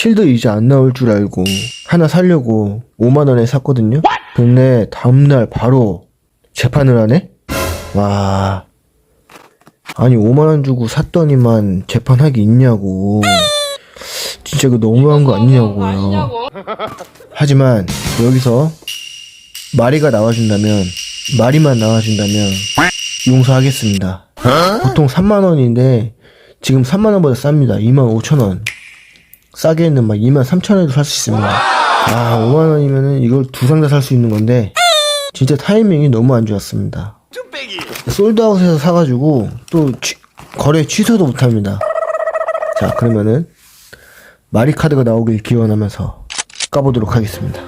실드 이제 안 나올 줄 알고 하나 사려고 5만 원에 샀거든요? 근데 다음 날 바로 재판을 하네? 와. 아니, 5만 원 주고 샀더니만 재판하기 있냐고. 진짜 이거 너무한 거 아니냐고요. 하지만 여기서 마리가 나와준다면 마리만 나와준다면 용서하겠습니다. 보통 3만 원인데 지금 3만 원보다 쌉니다. 2만 5천 원. 싸게는 막 2만 3천 원에도 살 수 있습니다. 아 5만 원이면은 이걸 두 상 다 살 수 있는 건데 진짜 타이밍이 너무 안 좋았습니다. 솔드아웃에서 사가지고 또 취- 거래 취소도 못합니다. 자 그러면은 마리 카드가 나오길 기원하면서 까보도록 하겠습니다.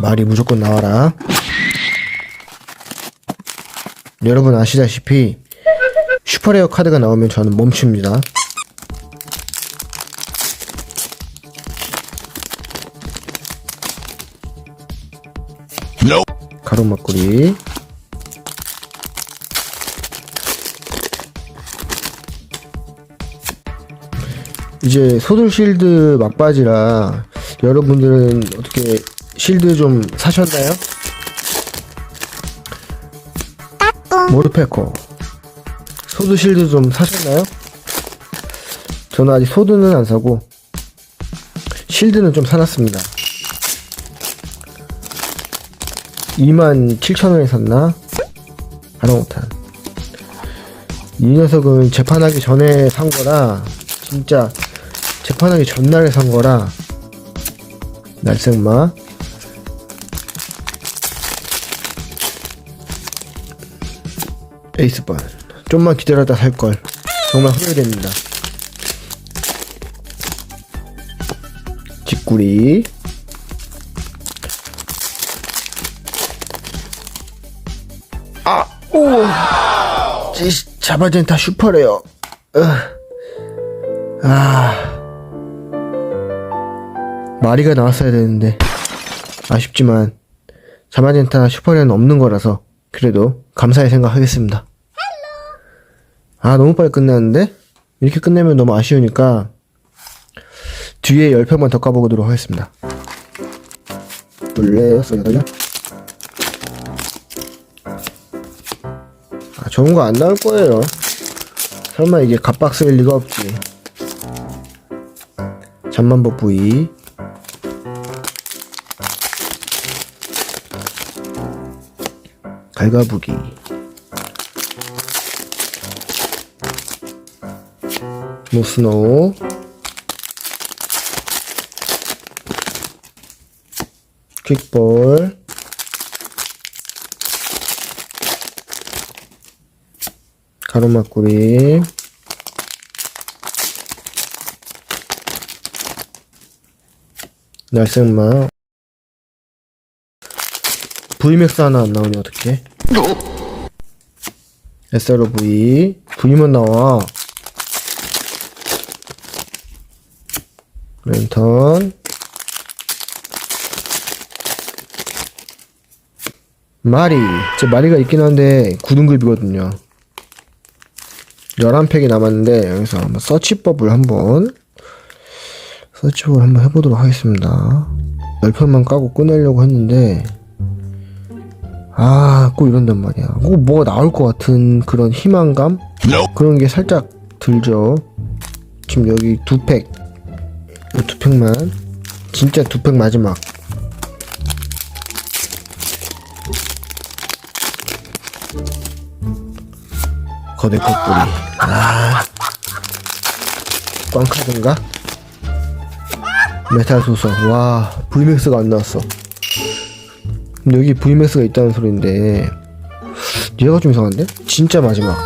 말이 무조건 나와라. 여러분 아시다시피 슈퍼레어 카드가 나오면 저는 멈춥니다. 가로막구리 이제 소들 실드 막바지라 여러분들은 어떻게 실드 좀 사셨나요? 모르페커 소드 실드 좀 사셨나요? 저는 아직 소드는 안 사고 실드는 좀 사놨습니다. 27,000원에 샀나? 하나못한 이 녀석은 재판하기 전에 산 거라 진짜 재판하기 전날에 산 거라. 날생마. 에이스번 좀만 기다렸다 살걸 정말 후회됩니다 집구리 아! 오! 지- 자바젠타 슈퍼래요 으. 아 마리가 나왔어야 되는데 아쉽지만 자바젠타 슈퍼레는 없는 거라서 그래도 감사히 생각하겠습니다 아 너무 빨리 끝났는데? 이렇게 끝내면 너무 아쉬우니까 뒤에 10편만 더 까보도록 하겠습니다. 원래 여섯 여덟 아 좋은 거 안 나올 거예요. 설마 이게 갓박스일 리가 없지. 잠만보 부위. 갈가부기 노스노우. 킥볼. 가로막구리. 날생마. VMAX 하나 안 나오니 어떡해? SROV V만 나와 랜턴 마리 제 마리가 있긴 한데 9등급이거든요 11팩이 남았는데 여기서 한번 서치법을 한번 서치법을 한번 해보도록 하겠습니다 10편만 까고 끝내려고 했는데 아, 꼭 이런단 말이야. 꼭 뭐가 나올 것 같은 그런 희망감? 그런 게 살짝 들죠. 지금 여기 두 팩. 이두 팩만. 진짜 두 팩 마지막. 거대 콧불이. 아. 꽝카드인가? 메탈 소서. 와, VMAX가 안 나왔어. 근데 여기 VMAX가 있다는 소리인데 얘가 좀 이상한데? 진짜 마지막